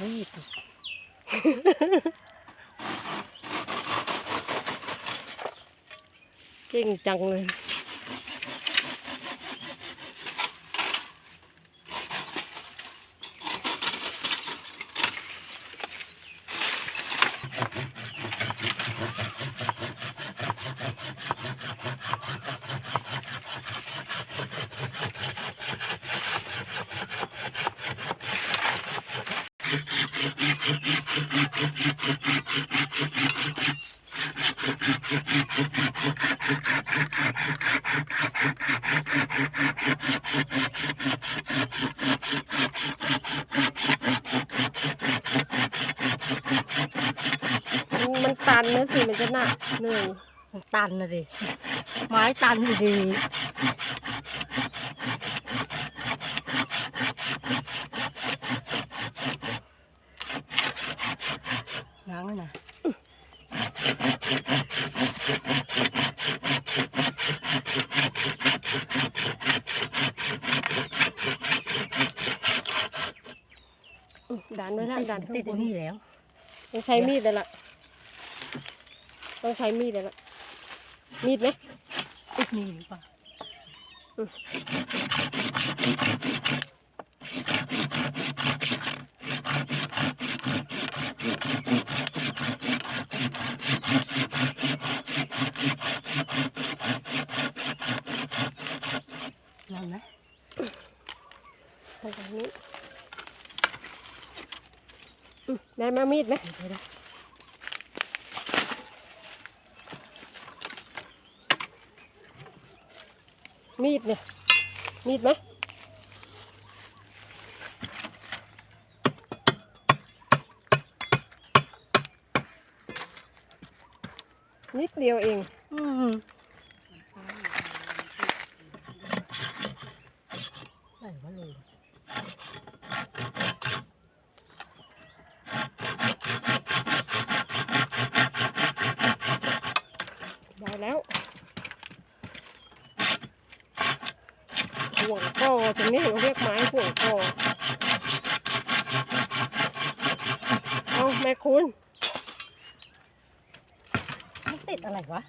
มีดเก่งจังเลย มันตันนะสิมันจะหนักเหนื่อยตันนะดิไม้ตันอยู่ดี ล้างไว้นะดันไว้ละดันข้างติดบไอ้นนี่แล้ว ต้องใช้มีดเลยล่ะ ต้องใช้มีดเลยล่ะ มีดไหมติดนี่หรือเปล่า นั่นไหมทางนี้อืมได้มามีดไหมเดี๋ยวนะมีดเนี่ยมีดไหมนิดเดียวเอง อืม ไหนวะเลยได้แล้วห่วงคอตรงนี้เราเรียกไม้ห่วงคอเอาแม่คุณมันติดอะไรวะ